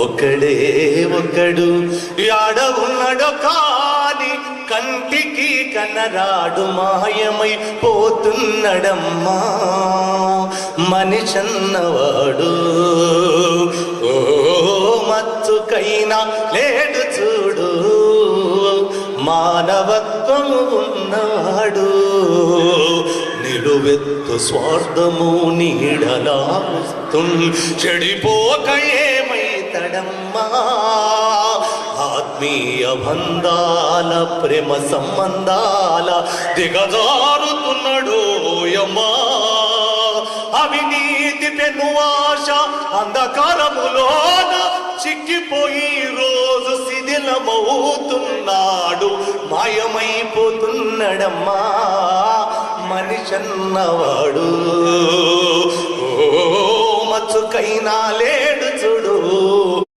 ఒకడే ఒకడు యాడ కాని కంటికి కనరాడు మాయమై పోతున్నడమ్మా. మనిషన్నవాడు. ఓ మత్తుకైనా లేడు చూడు. మానవత్వం ఉన్నాడు. నిలువెత్తు స్వార్థము నీడలా చెడిపోక ఏమైతడమ్మా ఆత్మీయ బంధాల ప్రేమ సంబంధాల దిగజారుతున్నాడు యమ్మా. అవినీతి ఆశ అంధకారములోన చిక్కిపోయి రోజు శిథిలమవుతున్నాడు మాయమైపోతున్నాడమ్మా. మనిషన్నవాడు. ఓ మచ్చుకైనా లేడు.